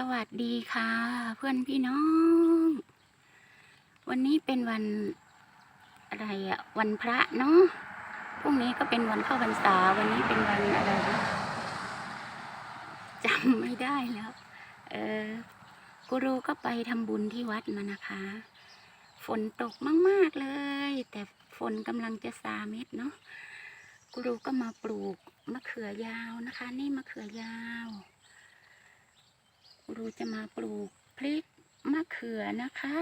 สวัสดีค่ะ เพื่อนพี่น้อง วันนี้เป็นวันอะไรอะวันพระเนาะพรุ่งนี้ก็เป็นวันเข้าพรรษา วันนี้เป็นวันอะไรจำไม่ได้แล้ว เออกูรูก็ไปทำบุญที่วัดมานะคะ ฝนตกมาก ๆ เลย แต่ฝนกำลังจะซาเม็ดเนาะกูรูก็มาปลูกมะเขือยาวนะคะ นี่มะเขือยาว รูจะมาปลูกพริกมะเขือนะคะ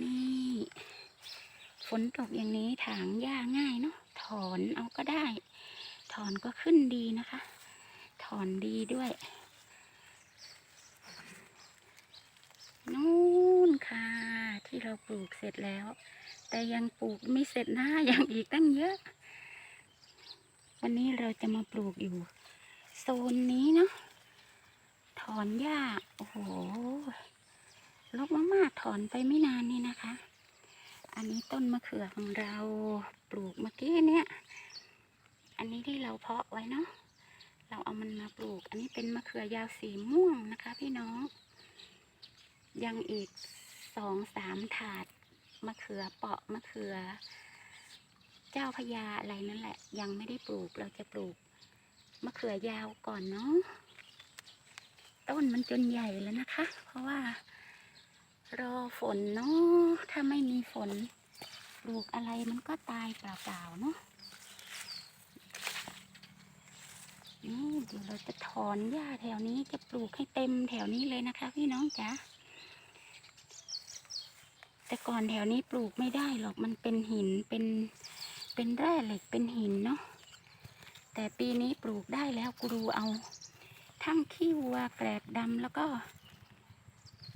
นี่ ฝนตกอย่างนี้ถางหญ้าง่ายเนาะถอนเอาก็ได้ ถอนก็ขึ้นดีนะคะ ถอนดีด้วย นู่นค่ะ ที่เราปลูกเสร็จแล้ว แต่ยังปลูกไม่เสร็จนะยังอีกตั้งเยอะ วันนี้เราจะมาปลูกอยู่ โซนนี้เนาะ อนหญ้า โอ้โหลกมากๆถอนไปไม่นานนี่นะคะ อันนี้ต้นมะเขือของเราปลูกเมื่อกี้เนี่ย อันนี้ที่เราเพาะไว้เนาะ เราเอามันมาปลูก อันนี้เป็นมะเขือยาวสีม่วงนะคะ พี่น้อง ยังอีกสองสามถาดมะเขือเปาะมะเขือ เจ้าพญาอะไรนั่นแหละ ยังไม่ได้ปลูก เราจะปลูกมะเขือยาวก่อนเนาะ ต้นมันจนใหญ่แล้วนะคะ เพราะว่า รอฝนเนาะถ้าไม่มีฝนปลูกอะไรมันก็ตายเปล่าๆเนาะนี่เดี๋ยวเราจะถอนหญ้าแถวนี้จะปลูกให้เต็มแถวนี้เลยนะคะ พี่น้องจ๋าแต่ก่อนแถวนี้ปลูกไม่ได้หรอกมันเป็นหินเป็นเป็นแร่เหล็กเป็นหินเนาะแต่ปีนี้ปลูกได้แล้วกูรูเอา ทั้งขี้วัวแกลบดำแล้วก็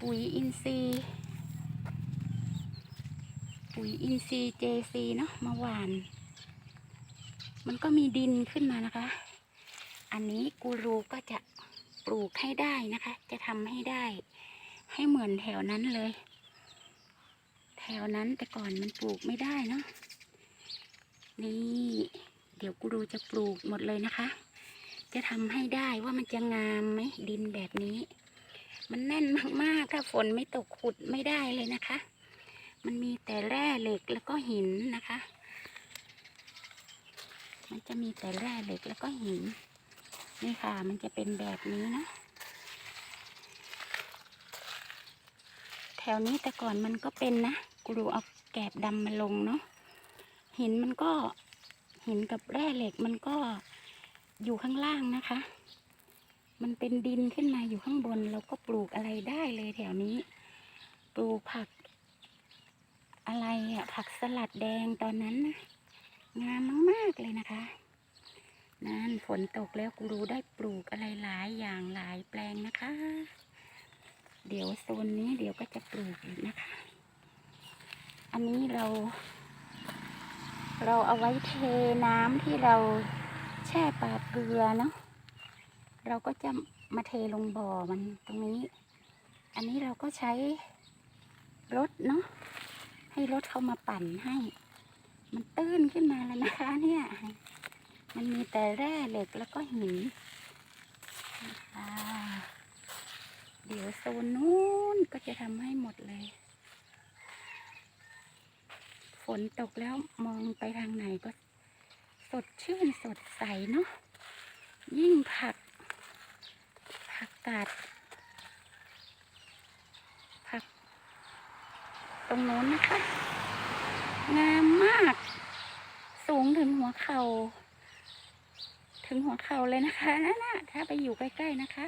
ปุ๋ยอินทรีย์ปุ๋ยอินทรีย์เจซีเนาะมาหวาน มันก็มีดินขึ้นมานะคะ อันนี้กูรูก็จะปลูกให้ได้นะคะ จะทำให้ได้ ให้เหมือนแถวนั้นเลย แถวนั้นแต่ก่อนมันปลูกไม่ได้เนาะนี่ เดี๋ยวกูรูจะปลูกหมดเลยนะคะ จะทำให้ได้ว่ามันจะงามไหมดินแบบนี้ มันแน่นมากๆถ้าฝนไม่ตกขุดไม่ได้เลยนะคะ มันมีแต่แร่เหล็กแล้วก็หินนะคะ มันจะมีแต่แร่เหล็กแล้วก็หิน นี่ค่ะ มันจะเป็นแบบนี้นะแถวนี้แต่ก่อนมันก็เป็นนะกูรูเอาแกบดำมาลงเนาะหินมันก็หินกับแร่เหล็กมันก็ อยู่ข้างล่างนะคะ มันเป็นดินขึ้นมาอยู่ข้างบน เราก็ปลูกอะไรได้เลยแถวนี้ ปลูกผัก อะไรอะผักสลัดแดงตอนนั้นนะงามมากๆเลยนะคะนั่นฝนตกแล้วกูรู้ได้ปลูกอะไรหลายอย่างหลายแปลงนะคะ เดี๋ยวโซนนี้เดี๋ยวก็จะปลูกอีกนะคะ อันนี้เรา เราเอาไว้เทน้ำที่เรา แช่ปลาเกลือเนาะเราก็จะมาเทลงบ่อมันตรงนี้ อันนี้เราก็ใช้รถเนาะให้รถเข้ามาปั่นให้ มันตื้นขึ้นมาแล้วนะคะเนี่ยมันมีแต่แร่เหล็กแล้วก็หินเดี๋ยวโซนนู้นก็จะทำให้หมดเลย ฝนตกแล้วมองไปทางไหนก็ สดชื่นสดใสเนาะยิ่งผัก ผักกาดผัก ตรงโน้นนะคะ งามมาก สูงถึงหัวเขา่าถึงหัวเข่าเลยนะคะนั่นนะถ้าไปอยู่ใกล้ๆนะคะ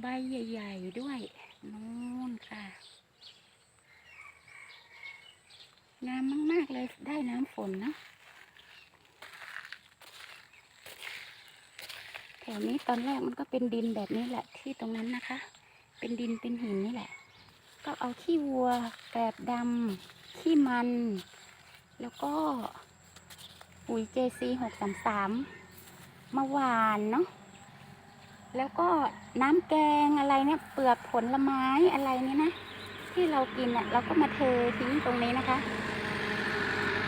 ใบใหญ่ๆด้วยนู่นค่ะ งามมากๆเลยได้น้ำฝนเนาะ แถวนี้ตอนแรกมันก็เป็นดินแบบนี้แหละที่ตรงนั้นนะคะ เป็นดินเป็นหินนี่แหละ ก็เอาขี้วัวแกบดำขี้มัน แล้วก็ปุ๋ย JC หกสามสามมาหวานเนาะแล้วก็น้ำแกงอะไรเนี่ยเปลือกผลไม้อะไรเนี่ยนะ ที่เรากินอะ เราก็มาเททิ้งตรงนี้นะคะ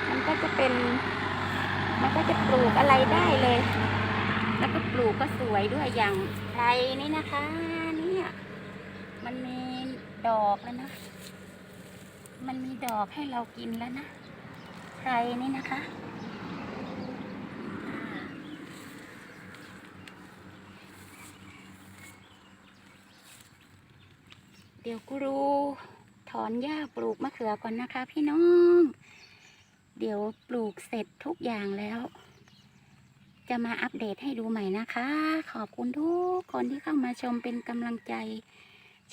มันก็จะเป็น มันก็จะปลูกอะไรได้เลย ล้วก็ปลูกก็สวยด้วยอย่างไรนี่นะคะเนี่ยมันมีดอกแล้วนะ มันมีดอกให้เรากินแล้วนะไรนี่นะคะเดี๋ยวกูรูถอนหญ้าปลูกมะเขือก่อนนะคะพี่น้อง เดี๋ยวปลูกเสร็จทุกอย่างแล้ว จะมาอัปเดตให้ดูใหม่นะคะ ขอบคุณทุกคนที่เข้ามาชมเป็นกำลังใจ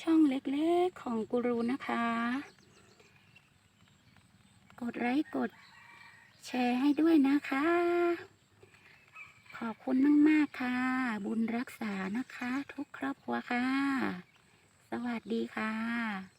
ช่องเล็กๆของกูรูนะคะ กดไลค์กดแชร์ให้ด้วยนะคะ ขอบคุณมากๆค่ะ บุญรักษานะคะ ทุกครอบครัวค่ะ สวัสดีค่ะ